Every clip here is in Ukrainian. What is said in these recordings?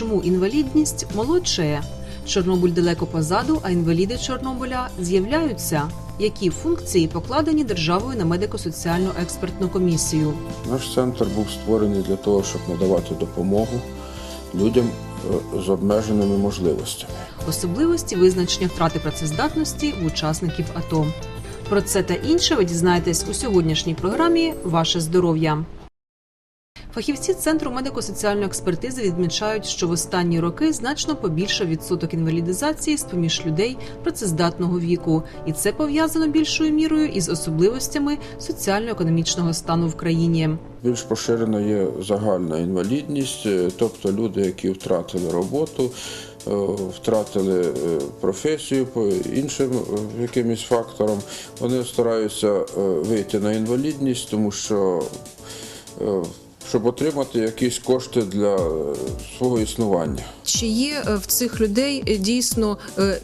чому інвалідність молодшає? Чорнобиль далеко позаду, а інваліди Чорнобиля з'являються. Які функції покладені державою на медико-соціальну експертну комісію? Наш центр був створений для того, щоб надавати допомогу людям е, з обмеженими можливостями. Особливості визначення втрати працездатності в учасників АТО. Про це та інше ви дізнаєтесь у сьогоднішній програмі Ваше здоров'я. Фахівці центру медико-соціальної експертизи відмічають, що в останні роки значно побільшав відсоток інвалідизації з поміж людей працездатного віку, і це пов'язано більшою мірою із особливостями соціально-економічного стану в країні. Більш поширена є загальна інвалідність, е, тобто люди, які втратили роботу, е, втратили е, професію по іншим якимось факторам, вони стараються вийти на інвалідність, тому що щоб отримати якісь кошти для е, свого існування. Чи є е, в цих людей е, дійсно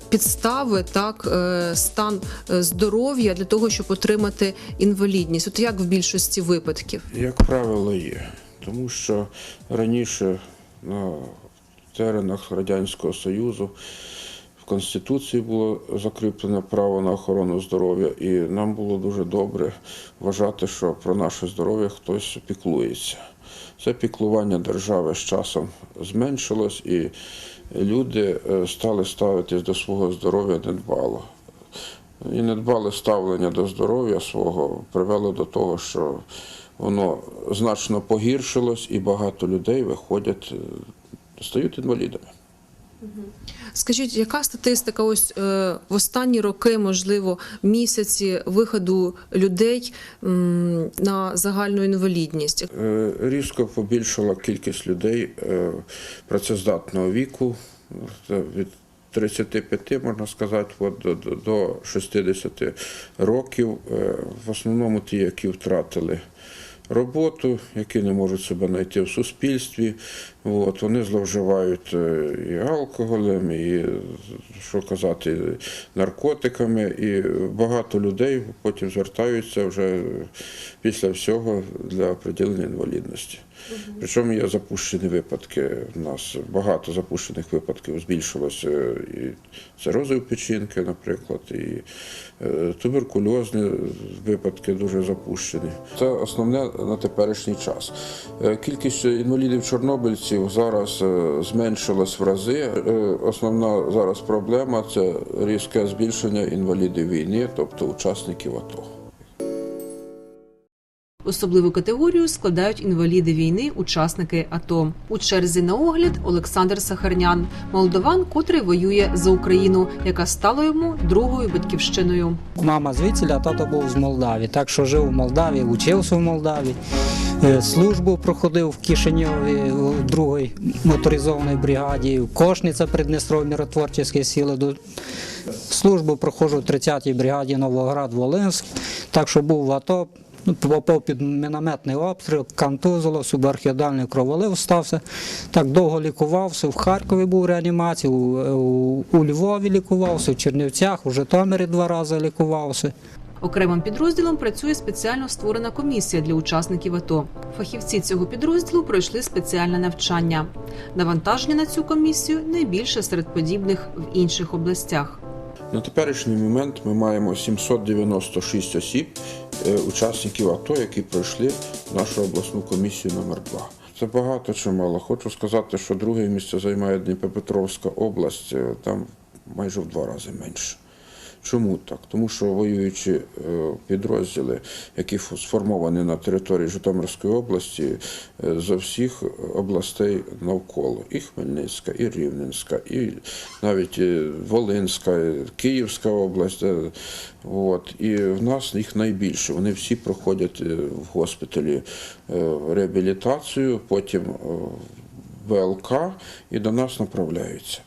підстави, так стан здоров'я для того, щоб отримати інвалідність? От як в більшості випадків? Як правило, є. Тому що раніше на теренах Радянського Союзу Конституції було закріплено право на охорону здоров'я, і нам було дуже добре вважати, що про наше здоров'я хтось піклується. Це піклування держави з часом зменшилось, і люди е, стали ставитись до свого здоров'я недбало. І недбале ставлення до здоров'я свого привело до того, що воно значно погіршилось, і багато людей виходять, е, стають інвалідами. Скажіть, яка статистика ось е, в останні роки, можливо, місяці виходу людей м, на загальну інвалідність? Е, Різко побільшала кількість людей е, працездатного віку від 35, можна сказати, от до- до 60 років. Е, В основному ті, які втратили роботу, які не можуть себе знайти в суспільстві. От, вони зловживають е, і алкоголем, і що казати, наркотиками. І багато людей потім звертаються вже після всього для приділення інвалідності. Причому є запущені випадки. У нас багато запущених випадків збільшилося і цирозові печінки, наприклад, і е, туберкульозні випадки дуже запущені. Це основне на теперішній час. Е, Кількість інвалідів чорнобильців зараз е, зменшилась в рази. Основна зараз проблема це різке збільшення інвалідів війни, тобто учасників АТО. Особливу категорію складають інваліди війни, учасники АТО. У черзі на огляд Олександр Сахарнян, молдован, котрий воює за Україну, яка стала йому другою батьківщиною. Мама звідси, а тато був з Молдавії. Так що жив у Молдавії, учився в Молдавії. Е, Службу проходив в Кишиньові у другій моторизованій бригаді, Кошниця Придністров'я миротворчі сили. До- Службу проходжу в 30-й бригаді Новоград Волинськ. Так що був в АТО, попав під мінометний обстріл, контузило, субархідальний кроволив стався. Так довго лікувався. В Харкові був в реанімації, у, у, у Львові лікувався, в Чернівцях, у Житомирі два рази лікувався. Окремим підрозділом працює спеціально створена комісія для учасників АТО. Фахівці цього підрозділу пройшли спеціальне навчання. Навантаження на цю комісію найбільше серед подібних в інших областях. На теперішній момент ми маємо 796 осіб, е, учасників АТО, які пройшли нашу обласну комісію номер 2 Це багато чи мало. Хочу сказати, що друге місце займає Дніпропетровська область, е, там майже в два рази менше. Чому так? Тому що воюючі е, підрозділи, які сформовані на території Житомирської області, е, з всіх областей навколо і Хмельницька, і Рівненська, і навіть е, Волинська, і Київська область. От. І в нас їх найбільше. Вони всі проходять в госпіталі реабілітацію, потім ВЛК і до нас направляються.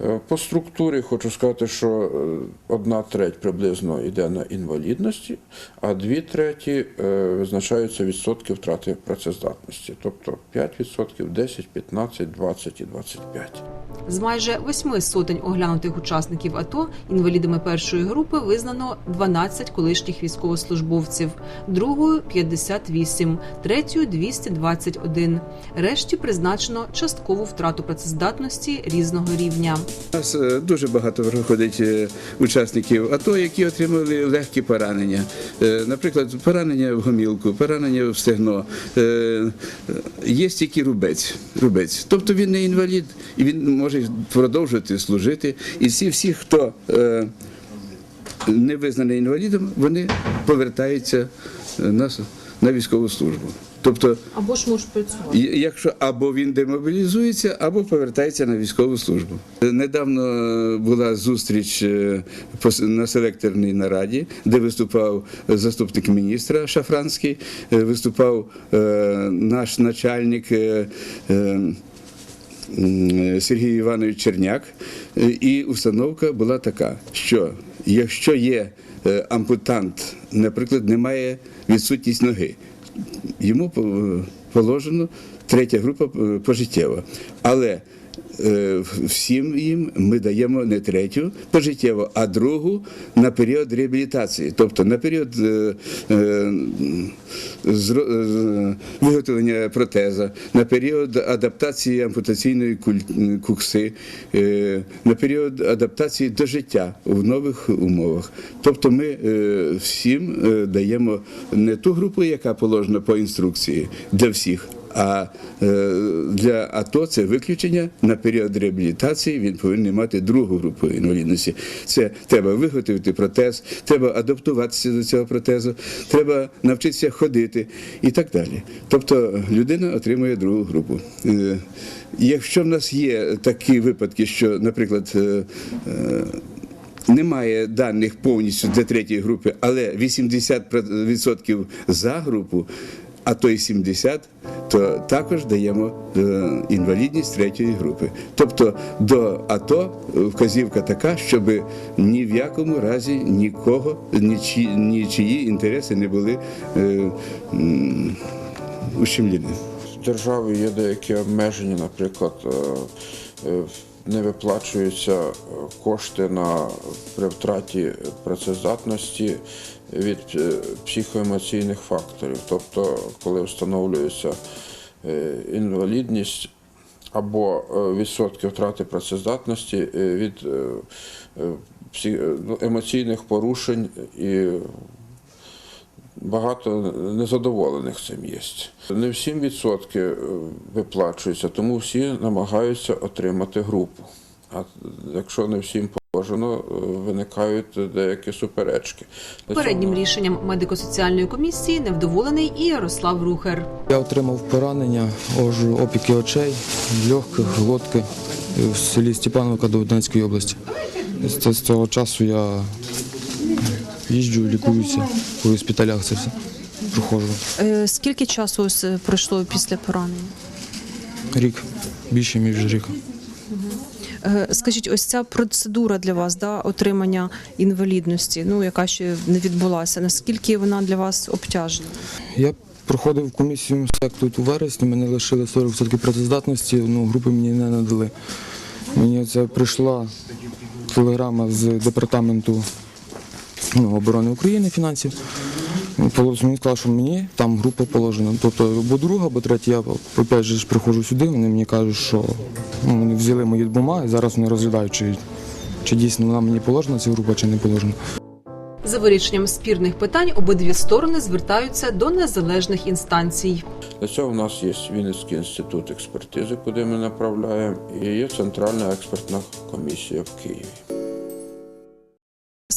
Е, По структурі хочу сказати, що е, одна треть приблизно йде на інвалідності, а дві треті е, визначаються відсотки втрати працездатності, тобто 5%, 10, 15, 20 і 25. З майже восьми сотень оглянутих учасників АТО інвалідами першої групи визнано 12 колишніх військовослужбовців, другою 58, третьою 221. Решті призначено часткову втрату працездатності різного рівня. У нас е, дуже багато проходить е, учасників АТО, які отримали легкі поранення. Е, Наприклад, поранення в гомілку, поранення в стегно. Є тільки рубець. рубець. Тобто він не інвалід і він може продовжувати служити. І всі, всі хто не визнаний інвалідом, вони повертаються на військову службу. Тобто Або ж можуть працювати. Якщо або він демобілізується, або повертається на військову службу. Недавно була зустріч е, на селекторній нараді, де виступав заступник міністра Шафранський, е, виступав е, наш начальник. Сергій Іванович Черняк, і установка була така, що якщо є ампутант, наприклад, немає відсутність ноги, йому по- положено третя група е, пожиттєва. Але всім їм ми даємо не третю пожиттєво, а другу на період реабілітації, тобто на період е, е, е, виготовлення протеза, на період адаптації ампутаційної кукси, е, на період адаптації до життя в нових умовах. Тобто ми е, всім е, даємо не ту групу, яка положена по інструкції для всіх. А е, для АТО це виключення на період реабілітації він повинен мати другу групу інвалідності. Це треба виготовити протез, треба адаптуватися до цього протезу, треба навчитися ходити і так далі. Тобто людина отримує другу групу. Е, Якщо в нас є такі випадки, що, наприклад, е, немає даних повністю для третьої групи, але 80% за групу, а то й 70%, то також даємо е, інвалідність третьої групи. Тобто до АТО вказівка така, щоб ні в якому разі нікого, нічі, нічиї інтереси не були е, ущемлені. З держави є деякі обмеження, наприклад, е, е, не виплачуються е, кошти на при втраті працездатності від е, психоемоційних факторів. Тобто, коли встановлюється е, інвалідність або відсотки втрати працездатності від ну, емоційних порушень і багато незадоволених цим є. Не всім відсотки е, виплачуються, тому всі намагаються отримати групу. А якщо не всім положено, е, виникають деякі суперечки. Цього рішенням медико-соціальної комісії невдоволений і Ярослав Рухер. Я отримав поранення, ож- опіки очей, легких, глотки в селі Степановка Донецької області. З цього часу я їжджу, лікуюся у госпіталях це все проходжу. Е, Скільки часу ось е, пройшло після поранення? Рік, більше ніж рік. Е, Скажіть, ось ця процедура для вас, да, отримання інвалідності, ну яка ще не відбулася. Наскільки вона для вас обтяжена? Я проходив комісію МСЕК тут у вересні, мене лишили 40% працездатності, ну, групи мені не надали. Мені це прийшла телеграма з департаменту ну, оборони України фінансів. Мені сказали, що мені там група положена. Тобто або друга, або третя. Я опять же приходжу сюди, вони мені кажуть, що ну, вони взяли мої бумаги, зараз вони розглядають, чи, чи дійсно вона мені положена, ця група, чи не положена. За вирішенням спірних питань обидві сторони звертаються до незалежних інстанцій. Для цього в нас є Вінницький інститут експертизи, куди ми направляємо, і є Центральна експертна комісія в Києві.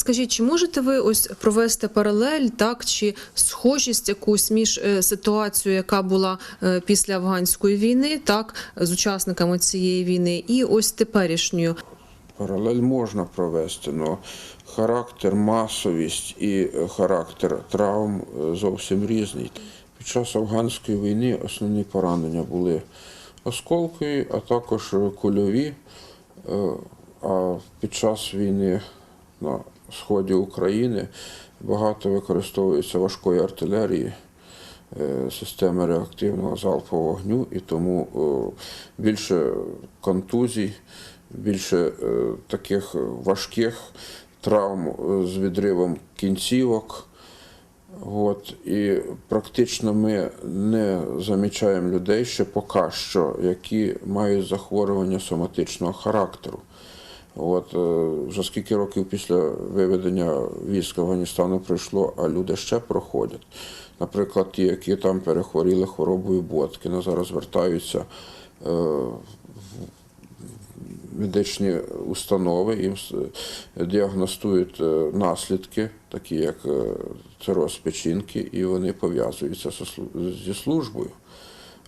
Скажіть, чи можете ви ось провести паралель, так чи схожість якусь між е, ситуацією, яка була е, після афганської війни, так з учасниками цієї війни, і ось теперішньою? Паралель можна провести, але характер, масовість і характер травм е, зовсім різний. Під час афганської війни основні поранення були осколкові, а також кульові. А під час війни на сході України багато використовується важкої артилерії, е, системи реактивного залпового вогню, і тому е, більше контузій, більше е, таких важких травм з відривом кінцівок. От, і практично ми не замічаємо людей ще поки що, які мають захворювання соматичного характеру. От, е, вже скільки років після виведення військ Афганістану пройшло, а люди ще проходять. Наприклад, ті, які там перехворіли хворобою Боткіна, зараз звертаються е, в медичні установи, їм діагностують е, наслідки, такі як цироз печінки, і вони пов'язуються зі службою.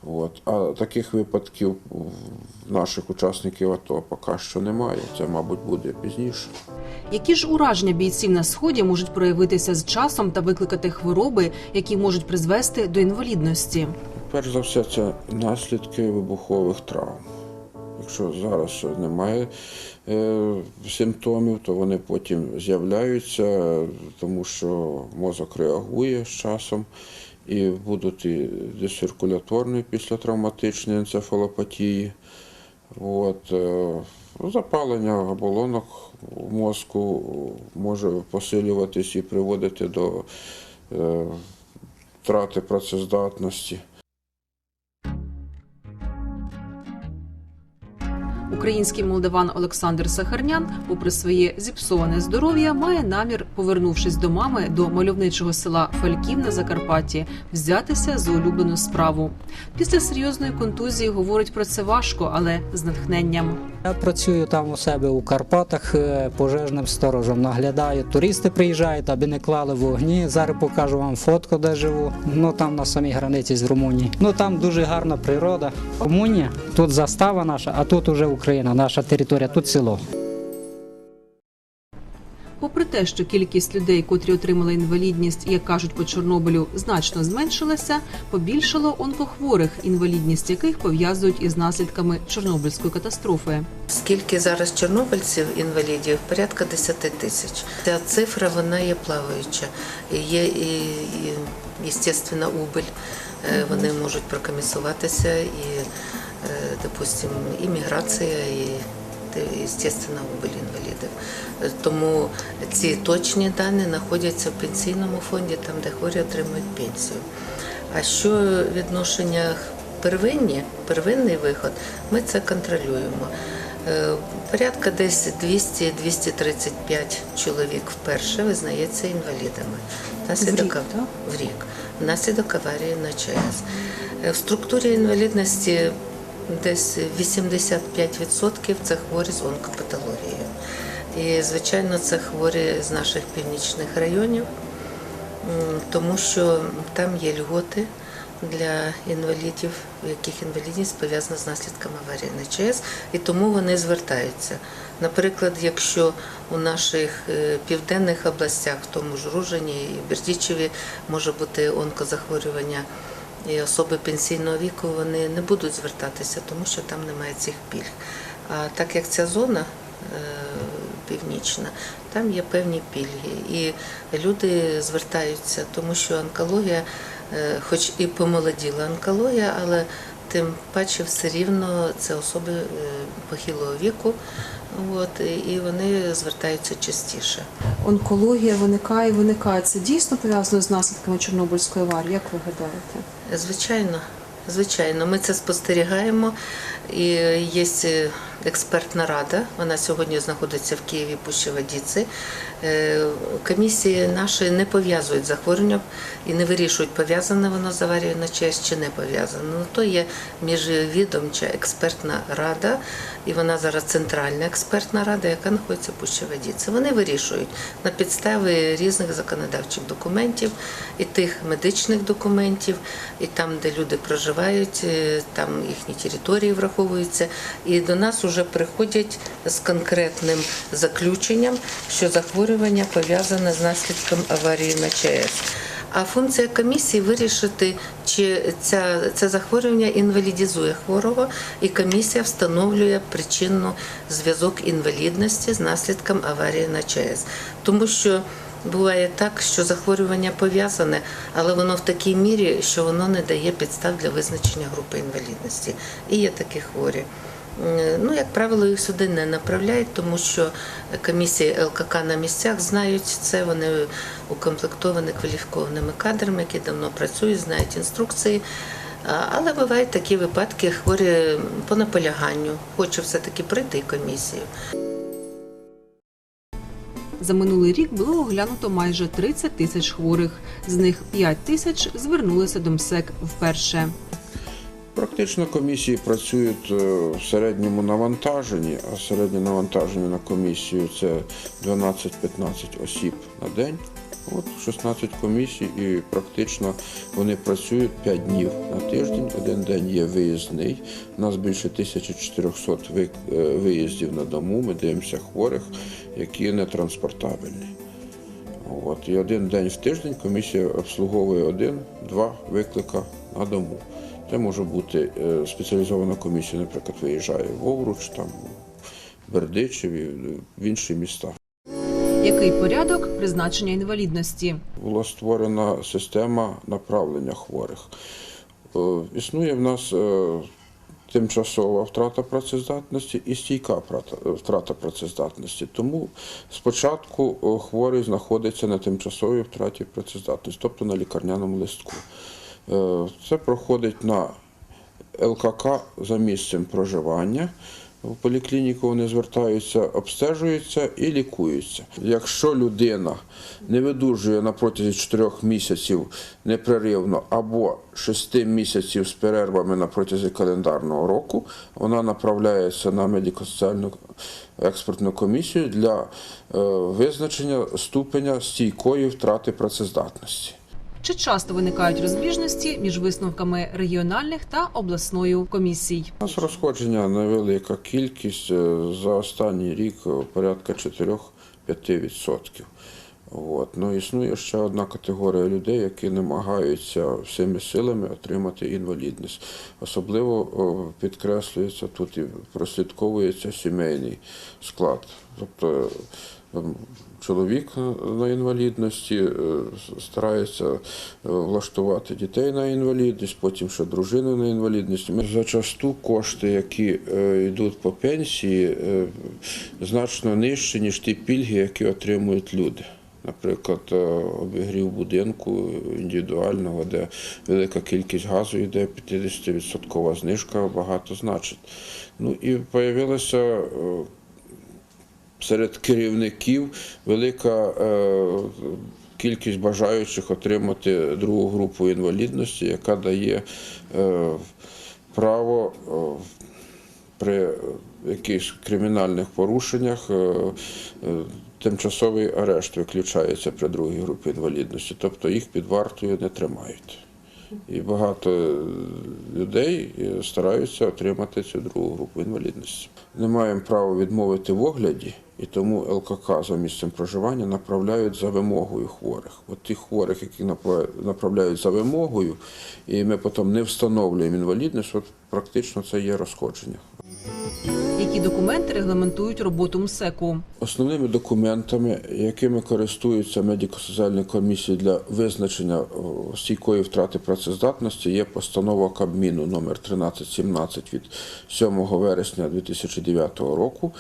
От. А таких випадків в наших учасників АТО поки що немає. Це, мабуть, буде пізніше. Які ж ураження бійців на сході можуть проявитися з часом та викликати хвороби, які можуть призвести до інвалідності? Перш за все, це наслідки вибухових травм. Якщо зараз немає е, симптомів, то вони потім з'являються, тому що мозок реагує з часом, і будуть і дециркуляторні післятравматичні енцефалопатії. От, е, запалення оболонок в мозку може посилюватись і приводити до е, втрати працездатності. Український молдаван Олександр Сахарнян, попри своє зіпсоване здоров'я, має намір, повернувшись до мами до мальовничого села Фальків на Закарпатті, взятися за улюблену справу. Після серйозної контузії говорить про це важко, але з натхненням. Я працюю там у себе у Карпатах е, пожежним сторожем. Наглядаю. Туристи приїжджають, аби не клали вогні. Зараз покажу вам фотку, де живу. Ну там на самій границі з Румунією. Ну там дуже гарна природа. Румунія, тут застава наша, а тут уже Україна, наша територія, тут село. Попри те, що кількість людей, котрі отримали інвалідність, як кажуть по Чорнобилю, значно зменшилася, побільшало онкохворих, інвалідність яких пов'язують із наслідками Чорнобильської катастрофи. Скільки зараз чорнобильців інвалідів? Порядка 10 тисяч. Ця цифра вона є плаваюча. Є і, естественна убиль. Е, Вони можуть прокомісуватися і, е, допустим, і міграція, і естественна убиль інвалідів. Тому ці точні дані знаходяться в пенсійному фонді, там де хворі отримують пенсію. А що відношення первинні, первинний виход, ми це контролюємо. Е, Порядка десь 200-235 чоловік вперше визнається інвалідами. Внаслідок В рік, в рік. Внаслідок аварії на ЧАЕС. Е, В структурі інвалідності десь 85% це хворі з онкопатологією. І, звичайно, це хворі з наших північних районів, тому що там є льготи для інвалідів, у яких інвалідність пов'язана з наслідками аварії на ЧАЕС, і тому вони звертаються. Наприклад, якщо у наших е, південних областях, в тому ж Ружині і Бердічеві, може бути онкозахворювання і особи пенсійного віку, вони не будуть звертатися, тому що там немає цих пільг. А так як ця зона е, північна, там є певні пільги. І люди звертаються, тому що онкологія, е, хоч і помолоділа онкологія, але тим паче все рівно це особи е, похилого віку. От, і вони звертаються частіше. Онкологія виникає, виникає. Це дійсно пов'язано з наслідками Чорнобильської аварії. Як ви гадаєте? Звичайно, звичайно, ми це спостерігаємо. І є е, експертна рада. Вона сьогодні знаходиться в Києві Пущі Водіці. Е, Комісії наші не пов'язують захворювання і не вирішують, пов'язане воно з аварією на ЧАЕС чи не пов'язане. Ну то є міжвідомча експертна рада, і вона зараз центральна експертна рада, яка знаходиться в Пущі Водіці. Вони вирішують на підставі різних законодавчих документів і тих медичних документів, і там, де люди проживають, е, там їхні території враховуються. І до нас вже приходять з конкретним заключенням, що захворювання пов'язане з наслідком аварії на ЧАЕС. А функція комісії вирішити, чи ця, це захворювання інвалідізує хворого, і комісія встановлює причинну зв'язок інвалідності з наслідком аварії на ЧАЕС. Тому що буває так, що захворювання пов'язане, але воно в такій мірі, що воно не дає підстав для визначення групи інвалідності. І є такі хворі. Е, Ну, як правило, їх сюди не направляють, тому що комісії ЛКК на місцях знають це. Вони укомплектовані кваліфікованими кадрами, які давно працюють, знають інструкції. Але бувають такі випадки, хворі по наполяганню, хоче все-таки прийти комісію. За минулий рік було оглянуто майже 30 тисяч хворих. З них 5 тисяч звернулися до МСЕК вперше. Практично комісії працюють е, в середньому навантаженні, а середнє навантаження на комісію це 12-15 осіб на день. От 16 комісій і практично вони працюють 5 днів на тиждень. Один день є виїзний. У нас більше 1400 е, виїздів на дому. Ми дивимося хворих, які не транспортабельні. От, і один день в тиждень комісія обслуговує один-два виклика на дому. Це може бути е, спеціалізована комісія, наприклад, виїжджає в Овруч, там, Бердичеві, в інші міста. Який порядок призначення інвалідності? Була створена система направлення хворих. Е, Існує в нас е, тимчасова втрата працездатності і стійка втрата працездатності. Тому спочатку хворий знаходиться на тимчасовій втраті працездатності, тобто на лікарняному листку. Е, Це проходить на ЛКК за місцем проживання. В поліклініку вони звертаються, обстежуються і лікуються. Якщо людина не видужує на протязі 4 місяців непреривно або 6 місяців з перервами на протязі календарного року, вона направляється на медико-соціальну експертну комісію для е, визначення ступеня стійкої втрати працездатності. Чи часто виникають розбіжності між висновками регіональних та обласною комісій? У нас розходження невелика кількість е, за останній рік е, порядка 4-5%. От. Ну, існує ще одна категорія людей, які намагаються всіми силами отримати інвалідність. Особливо підкреслюється тут і прослідковується сімейний склад. Тобто е, чоловік на інвалідності е, старається е, влаштувати дітей на інвалідність, потім ще дружину на інвалідність. Ми зачасту кошти, які е, йдуть по пенсії, е, значно нижчі, ніж ті пільги, які отримують люди. Наприклад, е, обігрів будинку індивідуального, де велика кількість газу йде, 50% знижка багато значить. Ну і з'явилася серед керівників велика е, кількість бажаючих отримати другу групу інвалідності, яка дає е, право е, при якихось кримінальних порушеннях. Тимчасовий арешт виключається при другій групі інвалідності, тобто їх під вартою не тримають. І багато людей е, стараються отримати цю другу групу інвалідності. Не маємо права відмовити в огляді, і тому ЛКК за місцем проживання направляють за вимогою хворих. От тих хворих, які направляють за вимогою, і ми потім не встановлюємо інвалідність, от практично це є розходження. Які документи регламентують роботу МСЕКу? Основними документами, якими користуються медико-соціальні комісії для визначення о, стійкої втрати працездатності, є постанова Кабміну номер 1317 від 7 вересня 2009 року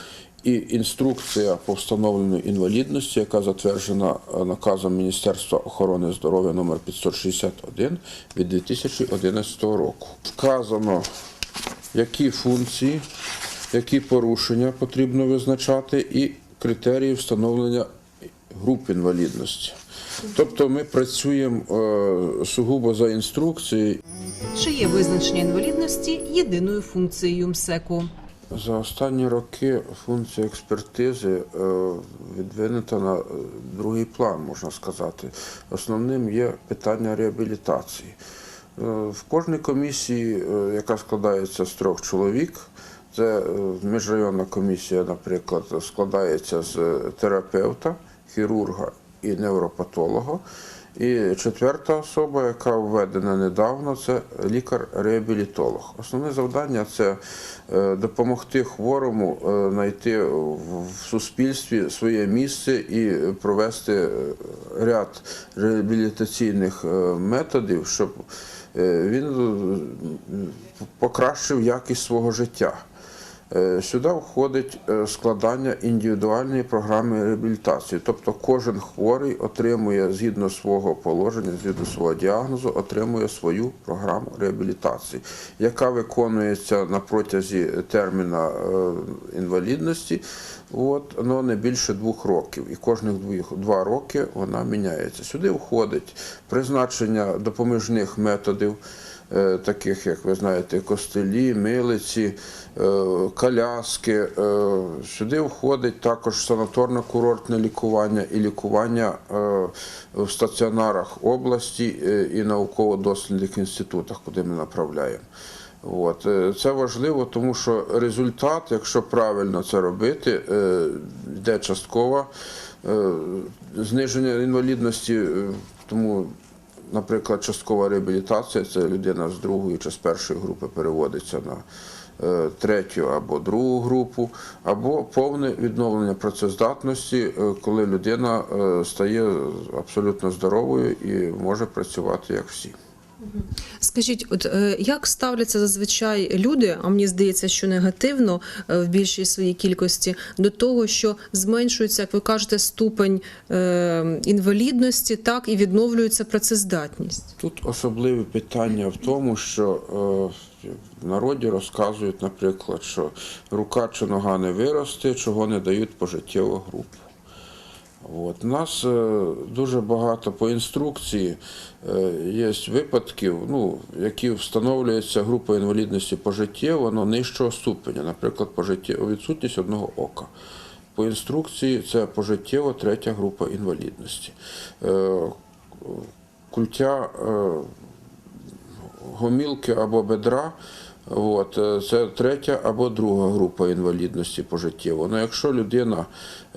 і інструкція по встановленню інвалідності, яка затверджена е, наказом Міністерства охорони здоров'я номер 561 від 2011 року. Вказано, які функції які порушення потрібно визначати, і критерії встановлення груп інвалідності. Тобто ми працюємо е, сугубо за інструкцією. Чи є визначення інвалідності єдиною функцією МСЕКу? За останні роки функція експертизи е, відвинута на е, другий план, можна сказати. Основним є питання реабілітації. В кожній комісії, яка складається з трьох чоловік, це е, міжрайонна комісія, наприклад, складається з терапевта, хірурга і невропатолога. І четверта особа, яка введена недавно, це лікар-реабілітолог. Основне завдання це е, допомогти хворому е, знайти в суспільстві своє місце і провести е, ряд реабілітаційних е, методів, щоб е, він е, покращив якість свого життя. Е, Сюди входить е, складання індивідуальної програми реабілітації. Тобто кожен хворий отримує згідно свого положення, згідно свого діагнозу, отримує свою програму реабілітації, яка виконується на протязі терміна е, інвалідності, от, но не більше двох років. І кожних два роки вона міняється. Сюди входить призначення допоміжних методів таких, як ви знаєте, костелі, милиці, е, коляски. Е, Сюди входить також санаторно-курортне лікування і лікування е, в стаціонарах області е, і науково-дослідних інститутах, куди ми направляємо. От. е, Це важливо, тому що результат, якщо правильно це робити, е, йде частково е, зниження інвалідності, е, тому Наприклад, часткова реабілітація це людина з другої чи з першої групи переводиться на е, третю або другу групу, або повне відновлення працездатності, е, коли людина е, стає абсолютно здоровою і може працювати як всі. Скажіть, от е, як ставляться зазвичай люди, а мені здається, що негативно е, в більшій своїй кількості до того, що зменшується, як ви кажете, ступень е, інвалідності, так і відновлюється працездатність. Тут особливе питання в тому, що в народі розказують, наприклад, що рука чи нога не виросте, чого не дають пожиттєву групу. От. У нас е, дуже багато по інструкції е, є випадків, ну, які встановлюється група інвалідності пожиттєво, але нижчого ступеня, наприклад, пожиттєво, відсутність одного ока. По інструкції це пожиттєво третя група інвалідності. Е, Культя гомілки або бедра. От, е, це третя або друга група інвалідності пожиттєво. Ну, якщо людина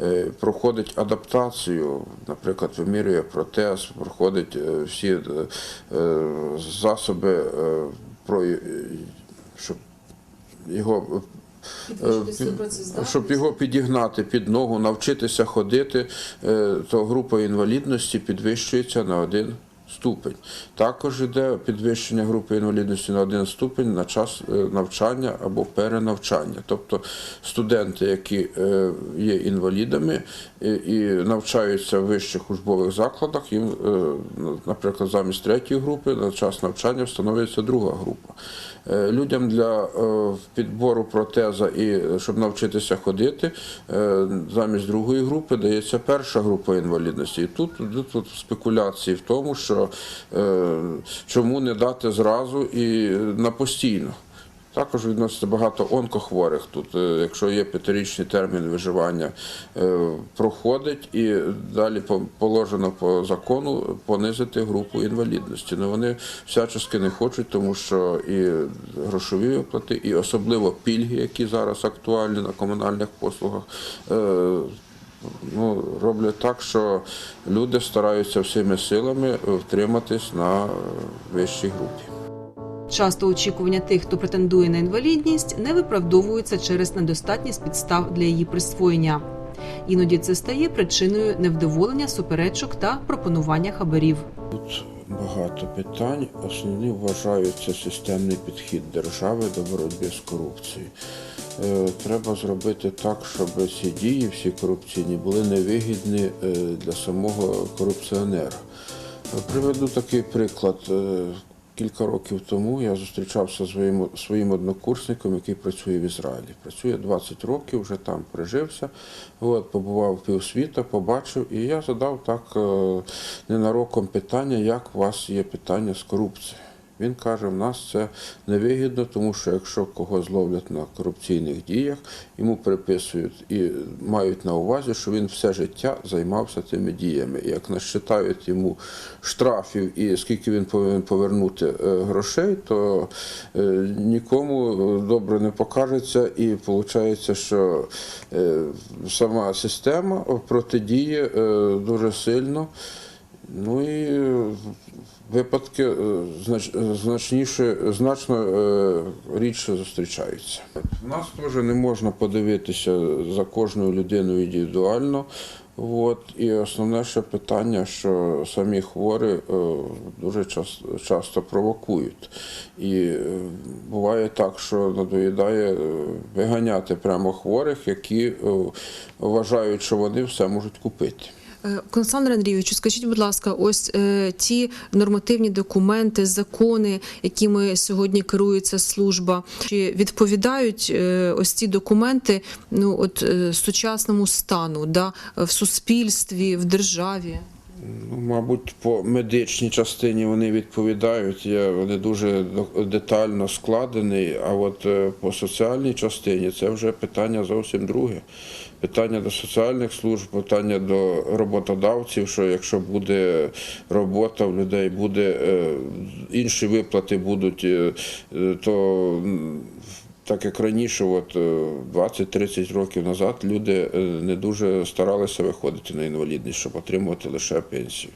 е, проходить адаптацію, наприклад, вимірює протез, проходить е, всі засоби, щоб його щоб його підігнати під ногу, навчитися ходити, то група інвалідності підвищується на один ступень. Також йде підвищення групи інвалідності на один ступень на час е, навчання або перенавчання. Тобто студенти, які е, є інвалідами і- навчаються в вищих учбових закладах, їм, е, наприклад, замість третьої групи на час навчання встановлюється друга група. Е, Людям для е, підбору протеза і щоб навчитися ходити, замість другої групи дається перша група інвалідності. І тут тут спекуляції в тому, що чому не дати зразу і на постійно. Також відноситься багато онкохворих тут. Е, Якщо є п'ятирічний термін виживання, е, проходить і далі по- положено по закону понизити групу інвалідності. Ну вони всячески не хочуть, тому що і грошові виплати, і особливо пільги, які зараз актуальні на комунальних послугах. е, Ну, роблять так, що люди стараються всіми силами втриматись на вищій групі. Часто очікування тих, хто претендує на інвалідність, не виправдовуються через недостатність підстав для її присвоєння. Іноді це стає причиною невдоволення, суперечок та пропонування хабарів. Тут багато питань. Основні вважаються системний підхід держави до боротьби з корупцією. Е, Треба зробити так, щоб ці дії, всі корупційні, були невигідні е, для самого корупціонера. Е, Приведу такий приклад. Кілька років тому я зустрічався зі своїм, своїм однокурсником, який працює в Ізраїлі. Працює 20 років, вже там прижився. От, побував півсвіта, побачив, і я задав так е, ненароком питання, як у вас є питання з корупцією. Він каже, в нас це невигідно, тому що якщо когось зловлять на корупційних діях, йому приписують і мають на увазі, що він все життя займався цими діями. Як насчитають йому штрафів і скільки він повинен повернути е, грошей, то е, нікому добре не покажеться, і виходить, що е, сама система протидіє дуже сильно. Ну і е, випадки е, знач, значніше, значно е, рідше зустрічаються. Нас теж не можна подивитися за кожною людиною індивідуально. От, і основне ще питання, що самі хворі е, дуже часто, часто провокують. І е, буває так, що надоїдає е, виганяти прямо хворих, які е, вважають, що вони все можуть купити. Е, Олександр Андрійовичу, скажіть, будь ласка, ось е, ті нормативні документи, закони, якими сьогодні керується служба, чи відповідають е, ось ці документи ну от сучасному стану, да, в суспільстві, в державі? Мабуть, по медичній частині вони відповідають. Я, вони дуже детально складені, а от по соціальній частині це вже питання зовсім друге. Питання до соціальних служб, питання до роботодавців, що якщо буде робота в людей, буде е, інші виплати будуть, е, е, то так як раніше, от е, 20-30 років назад, люди е, не дуже старалися виходити на інвалідність, щоб отримувати лише пенсію.